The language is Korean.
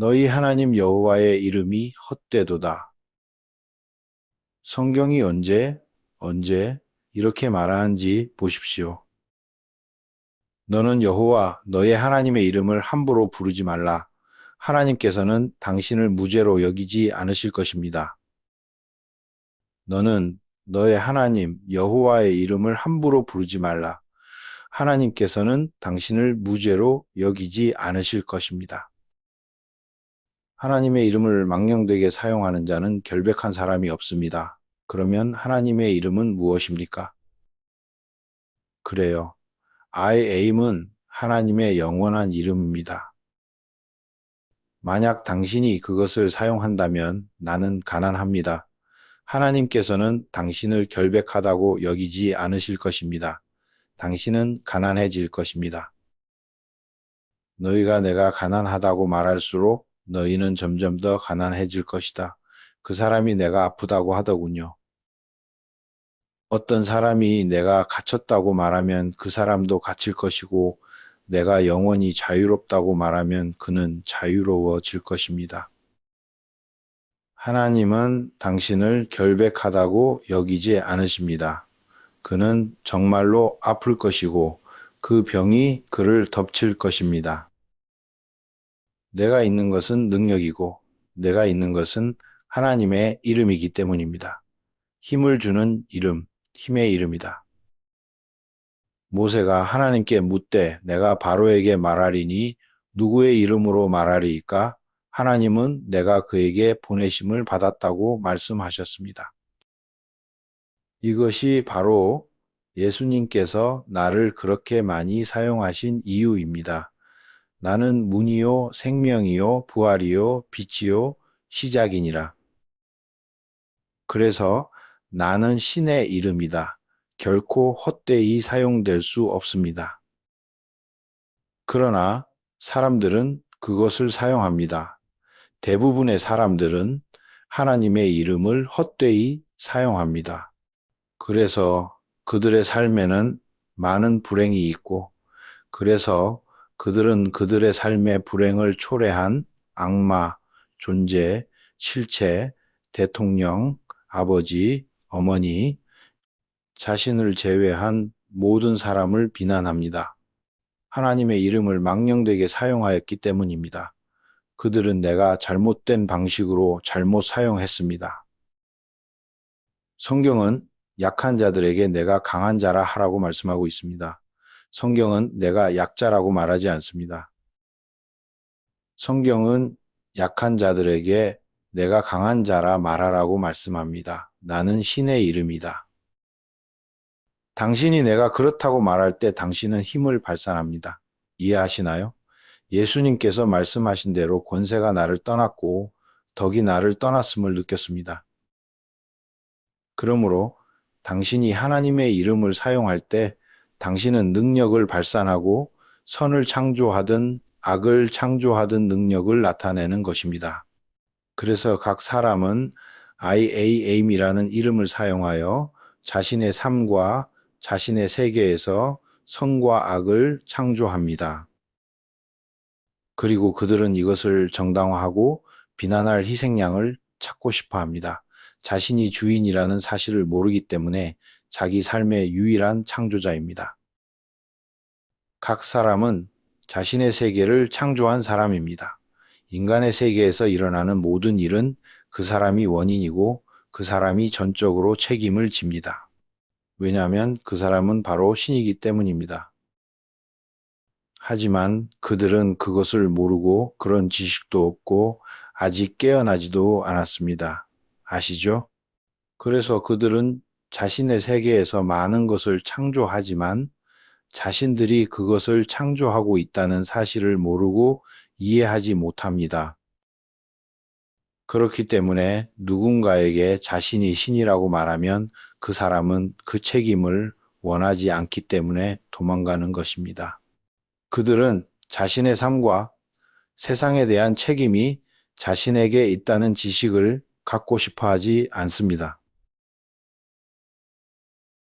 너희 하나님 여호와의 이름이 헛되도다. 성경이 언제, 언제 이렇게 말하는지 보십시오. 너는 여호와 너의 하나님의 이름을 함부로 부르지 말라. 하나님께서는 당신을 무죄로 여기지 않으실 것입니다. 너는 너의 하나님 여호와의 이름을 함부로 부르지 말라. 하나님께서는 당신을 무죄로 여기지 않으실 것입니다. 하나님의 이름을 망령되게 사용하는 자는 결백한 사람이 없습니다. 그러면 하나님의 이름은 무엇입니까? 그래요. I aim은 하나님의 영원한 이름입니다. 만약 당신이 그것을 사용한다면 나는 가난합니다. 하나님께서는 당신을 결백하다고 여기지 않으실 것입니다. 당신은 가난해질 것입니다. 너희가 내가 가난하다고 말할수록 너희는 점점 더 가난해질 것이다. 그 사람이 내가 아프다고 하더군요. 어떤 사람이 내가 갇혔다고 말하면 그 사람도 갇힐 것이고 내가 영원히 자유롭다고 말하면 그는 자유로워질 것입니다. 하나님은 당신을 결백하다고 여기지 않으십니다. 그는 정말로 아플 것이고 그 병이 그를 덮칠 것입니다. 내가 있는 것은 능력이고 내가 있는 것은 하나님의 이름이기 때문입니다. 힘을 주는 이름, 힘의 이름이다. 모세가 하나님께 묻되 내가 바로에게 말하리니 누구의 이름으로 말하리이까? 하나님은 내가 그에게 보내심을 받았다고 말씀하셨습니다. 이것이 바로 예수님께서 나를 그렇게 많이 사용하신 이유입니다. 나는 문이요 생명이요 부활이요 빛이요 시작이니라. 그래서 나는 신의 이름이다. 결코 헛되이 사용될 수 없습니다. 그러나 사람들은 그것을 사용합니다. 대부분의 사람들은 하나님의 이름을 헛되이 사용합니다. 그래서 그들의 삶에는 많은 불행이 있고, 그래서 그들은 그들의 삶의 불행을 초래한 악마, 존재, 실체, 대통령, 아버지, 어머니, 자신을 제외한 모든 사람을 비난합니다. 하나님의 이름을 망령되게 사용하였기 때문입니다. 그들은 내가 잘못된 방식으로 잘못 사용했습니다. 성경은 약한 자들에게 내가 강한 자라 하라고 말씀하고 있습니다. 성경은 내가 약자라고 말하지 않습니다. 성경은 약한 자들에게 내가 강한 자라 말하라고 말씀합니다. 나는 신의 이름이다. 당신이 내가 그렇다고 말할 때 당신은 힘을 발산합니다. 이해하시나요? 예수님께서 말씀하신 대로 권세가 나를 떠났고 덕이 나를 떠났음을 느꼈습니다. 그러므로 당신이 하나님의 이름을 사용할 때 당신은 능력을 발산하고 선을 창조하든 악을 창조하든 능력을 나타내는 것입니다. 그래서 각 사람은 IAM이라는 이름을 사용하여 자신의 삶과 자신의 세계에서 선과 악을 창조합니다. 그리고 그들은 이것을 정당화하고 비난할 희생양을 찾고 싶어 합니다. 자신이 주인이라는 사실을 모르기 때문에 자기 삶의 유일한 창조자입니다. 각 사람은 자신의 세계를 창조한 사람입니다. 인간의 세계에서 일어나는 모든 일은 그 사람이 원인이고 그 사람이 전적으로 책임을 집니다. 왜냐하면 그 사람은 바로 신이기 때문입니다. 하지만 그들은 그것을 모르고 그런 지식도 없고 아직 깨어나지도 않았습니다. 아시죠? 그래서 그들은 자신의 세계에서 많은 것을 창조하지만 자신들이 그것을 창조하고 있다는 사실을 모르고 이해하지 못합니다. 그렇기 때문에 누군가에게 자신이 신이라고 말하면 그 사람은 그 책임을 원하지 않기 때문에 도망가는 것입니다. 그들은 자신의 삶과 세상에 대한 책임이 자신에게 있다는 지식을 갖고 싶어 하지 않습니다.